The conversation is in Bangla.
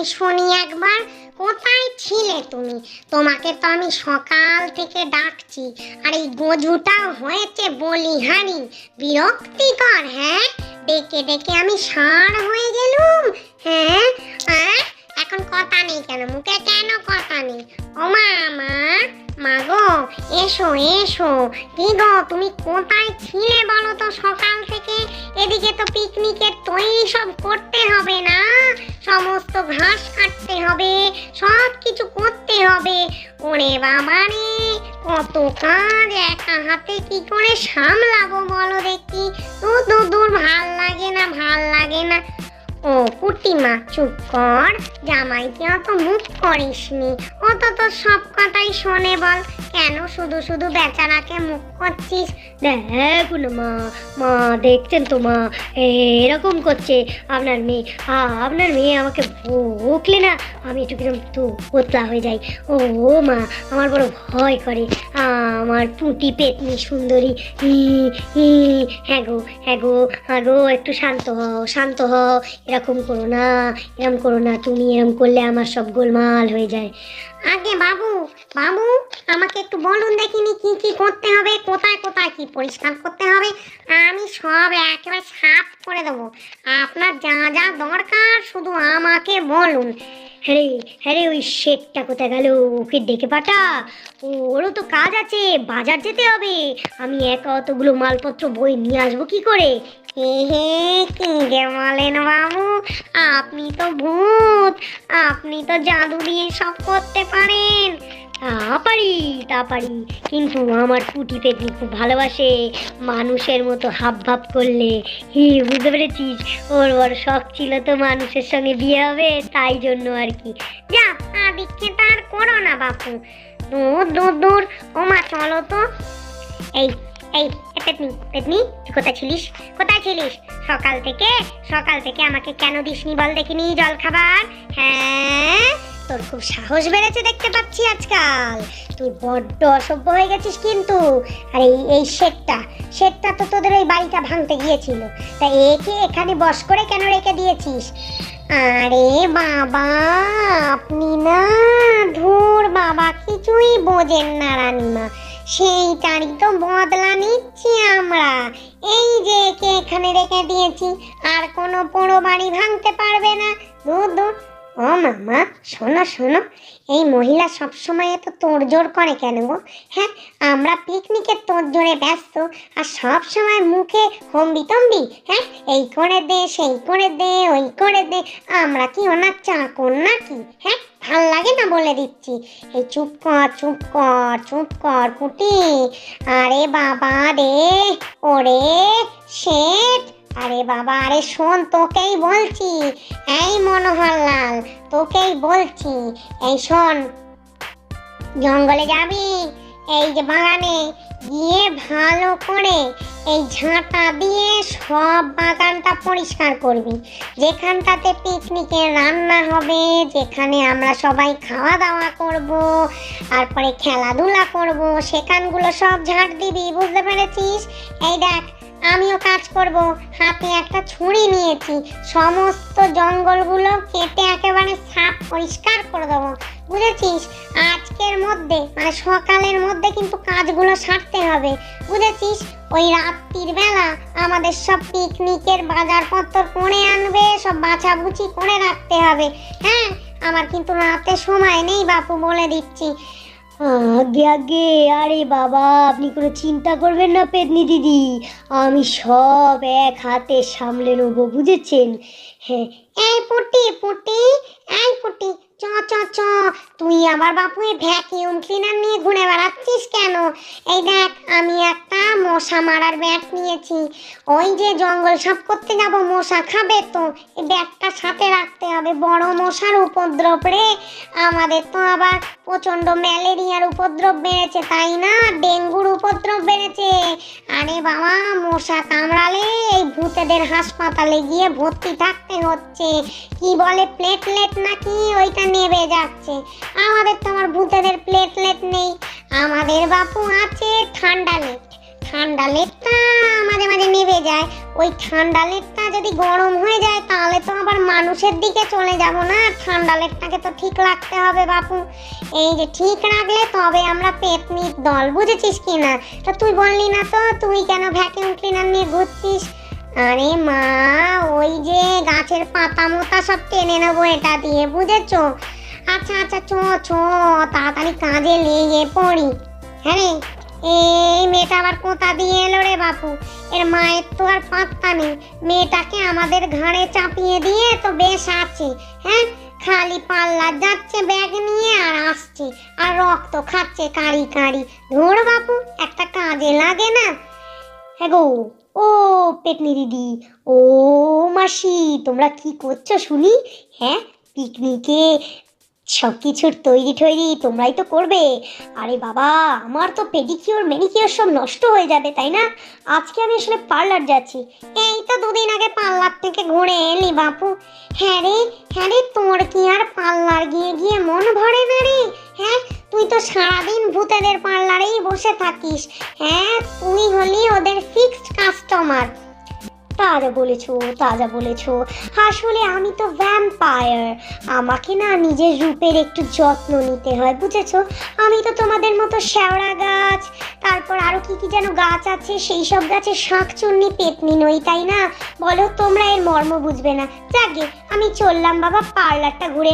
আমি শুনি একবার, কোথায় ছিলে তুমি? তোমাকে তো আমি সকাল থেকে ডাকছি। আর এই গজুটা হয়েছে বলি হানি বিরক্তিকর হ্যাঁ? ডেকে ডেকে আমি সার হয়ে গেলুম হ্যাঁ? হ্যাঁ এখন কথা নেই কেন? মুখে কেন কথা নেই? ও মা মা মা গো, এসো এসো। কি গো, তুমি কোথায় ছিলে বলো তো সকাল থেকে? এদিকে তো পিকনিকের তৈরি সব করতে হবে না। সমস্ত ঘাস কাটতে হবে, সব কিছু করতে হবে। ওরে বাবা রে, কত কাজ একা হাতে কি করে সামলাবো বলো দেখি? দূর দূর দূর, ভালো লাগে না, ভালো লাগে না। ও পুটিমা চুপ কর। জামাইকে অত মুখ করিস নি অত তো সব কথাই শোনে বল। কেন শুধু শুধু বেচারাকে মুখ করছিস? দেখুন মা মা দেখছেন তো মা, এরকম করছে। আপনার মেয়ে আপনার মেয়ে আমাকে বকলে না। আমি একটু কিরম তো পোতলা হয়ে যাই। ও মা, আমার বড় ভয় করে। আমার পুঁটি পেতনি সুন্দরী। হ্যাঁ হ্যাঁ গো হ্যাঁ গো, একটু শান্ত হও শান্ত হও, এরকম করো না, এরকম করো না, তুমি এরকম করলে আমার সব গোলমাল হয়ে যায়। আগে বাবু বাবু, আমাকে একটু বলুন দেখিনি কি কি করতে হবে, কোথায় কোথায়, কি পরিষ্কার করতে হবে? আমি সব একেবারে সাফ করে দেবো। আপনার যা যা দরকার, শুধু আমাকে বলুন। হ্যাঁ হ্যাঁ ওই শেটটা কোথায় গেল? ওকে ডেকে পাঠা। ওরও তো কাজ আছে, বাজার যেতে হবে। আমি একা অতগুলো মালপত্র বই নিয়ে আসব কি করে? হে যে বলেন বাবু? আপনি তো ভূত। আপনি তো জাদু দিয়ে সব করতে পারেন। তা পারি তা পারি কিন্তু আমার পুটি পেটনি খুব ভালোবাসে? মানুষের মতো হাব ভাব করলে। হি, বুঝতে পেরেছিস? ওর বড় শখ ছিল তো মানুষের সঙ্গে বিয়ে হবে, তাই জন্য আর কি। যা আদিক্ষেতা আর করো না বাপু। দূর দূর দূর। ও মা, চলো তো। এই এই, এ পেতনি পেতনি, তুই কোথায় ছিলিস? কোথায় ছিলিস? সকাল থেকে সকাল থেকে আমাকে কেন দিসনি বল দেখিনি জল খাবার হ্যাঁ? তোর খুব সাহস বেড়েছে দেখতে পাচ্ছি আজকাল। তুই বড্ড অসভ্য হয়ে গেছিস কিন্তু। আর এই এই শেডটা শেডটা তো তোদের ওই বাড়িটা ভাঙতে গিয়েছিল। তা একে এখানে বস করে কেন রেখে দিয়েছিস? আরে বাবা, আপনি না ধুর বাবা, কিছুই বোঝেন না রানীমা। সেইটারই তো বদলা নিচ্ছি আমরা। এই যে একে এখানে রেখে দিয়েছি, আর কোনো পোড়ো বাড়ি ভাঙতে পারবে না। দূর দূর। ও মামা, শোনো শোনো। এই মহিলা সবসময় এত তোড়জোড় করে কেন গো? হ্যাঁ আমরা পিকনিকের তোড়জোড়ে ব্যস্ত আর সব সময় মুখে হম্বি তম্বি হ্যাঁ এই করে দে, সেই করে দে, ওই করে দে। আমরা কি ওনার চাকর নাকি? হ্যাঁ ভালো লাগে না বলে দিচ্ছি। এই চুপ কর চুপ কর চুপ কর পুটি আরে বাবা রে, ওরে শেঠ। আরে বাবা, আরে শোন, তোকেই বলছি। এই মনোহরলাল তোকেই বলছি। এই শোন, জঙ্গলে যাবি? এই যে বাগানে, গিয়ে ভালো করে এই ঝাঁটা দিয়ে সব বাগানটা পরিষ্কার করবি। যেখানটাতে পিকনিকের রান্না হবে, যেখানে আমরা সবাই খাওয়া দাওয়া করব, তারপরে খেলাধুলা করব, সেখানগুলো সব ঝাঁট দিবি, বুঝতে পেরেছিস? এই দেখ আমিও কাজ করব। হাতে একটা ছুরি নিয়েছি। সমস্ত জঙ্গলগুলো কেটে একেবারে সাফ পরিষ্কার করে দেবো। বুঝেছিস? আজকের মধ্যে মানে সকালের মধ্যে কিন্তু কাজগুলো সারতে হবে। বুঝেছিস? ওই রাত্রির বেলা আমাদের সব পিকনিকের বাজারপত্র করে আনবে, সব বাছাবুচি করে রাখতে হবে। হ্যাঁ? আমার কিন্তু রাতে সময় নেই বাপু, বলে দিচ্ছি। আগে আগে, আরে বাবা, আপনি কোনো চিন্তা করবেন না, পেতনি দিদি। আমি সব এক হাতে সামলে নেব, বুঝেছেন? হ্যাঁ এই পুটি পুটি, এই পুটি, চ চ চ। তুই আবার বাপু এই ভ্যাকিউম ক্লিনার নিয়ে ঘুরে বেড়াচ্ছিস কেন? এই দেখ, আমি একটা মশা মারার ব্যাট নিয়েছি। ওই যে জঙ্গল সাফ করতে যাব, মশা খাবে তো। এই ব্যাটটা সাথে রাখতে হবে, বড় মশার উপদ্রব রে। আমাদের তো আবার প্রচণ্ড ম্যালেরিয়ার উপদ্রব বেড়েছে, তাই না? ডেঙ্গুর উপদ্রব বেড়েছে। আরে বাবা, মশা কামড়ালে এই ভূতেদের হাসপাতালে গিয়ে ভর্তি থাকতে হচ্ছে। কি বলে প্লেটলেট নাকি? ওইটা নেবে যাচ্ছে। আমাদের তো আমার ভূতেদের প্লেটলেট নেই। আমাদের বাপু আছে ঠান্ডা লেট ঠান্ডা লেটটা মাঝে মাঝে নেভে যায়। ওই ঠান্ডা লেটটা যদি গরম হয়ে যায়, তাহলে তো আবার মানুষের দিকে চলে যাব না। ঠান্ডা লেটটাকে তো ঠিক রাখতে হবে বাপু। এই যে ঠিক রাখলে তবে আমরা পেতনির দল, বুঝেছিস কি না? তা তুই বললি না তো, তুই কেন ভ্যাকিউম ক্লিনার নিয়ে ঘুরতিস আরে মা, ওই যে গাছের পাতা মোতা সব টেনে নেব এটা দিয়ে, বুঝেছ? আচ্ছা আচ্ছা চ চ, তাড়াতাড়ি কাজে লেগে পড়ি। হ্যাঁ রে, এই মেয়েটা আবার কোথা দিয়ে এলো রে বাপু? এর মায়ের তো আর পাত্তা নেই। মেয়েটাকে আমাদের ঘাড়ে চাপিয়ে দিয়ে তো বেশ আছে। হ্যাঁ খালি পাল্লা যাচ্ছে ব্যাগ নিয়ে আর আসছে। আর রক্ত খাচ্ছে কাড়ি কাড়ি। ধর বাপু, একটা কাজে লাগে না। হ্যাঁ গো, ও পেটনি দিদি, ও মাসি, তোমরা কি করছ শুনি? হ্যাঁ পিকনিকে সব কিছুর তৈরি টৈরি তোমরাই তো করবে। আরে বাবা, আমার তো পেডিকিওর ম্যানিকিওর সব নষ্ট হয়ে যাবে, তাই না? আজকে আমি আসলে পার্লার যাচ্ছি। এই তো দুদিন আগে পার্লার থেকে ঘুরে এলি বাপু। হ্যাঁ রে হ্যাঁ রে, তোর কি আর পার্লার গিয়ে গিয়ে মন ভরে না রে? হ্যাঁ তুই তো সারাদিন ভূতেদের পার্লারেই বসে থাকিস। হ্যাঁ তুই হলি ওদের ফিক্সড কাস্টমার তাজা বলেছ তাজা বলেছ। আসলে আমি তো ভ্যাম্পায়ার আমাকে না নিজের রূপের একটু যত্ন নিতে হয়, বুঝেছ? আমি তো তোমাদের মতো শ্যাওড়া গাছ, তারপর আরও কি কি যেন গাছ আছে, সেই সব গাছের শাঁখ চুন্নি পেতনি নই, তাই না? বলো, তোমরা এর মর্ম বুঝবে না। যাকে আমি চললাম বাবা, পার্লারটা ঘুরে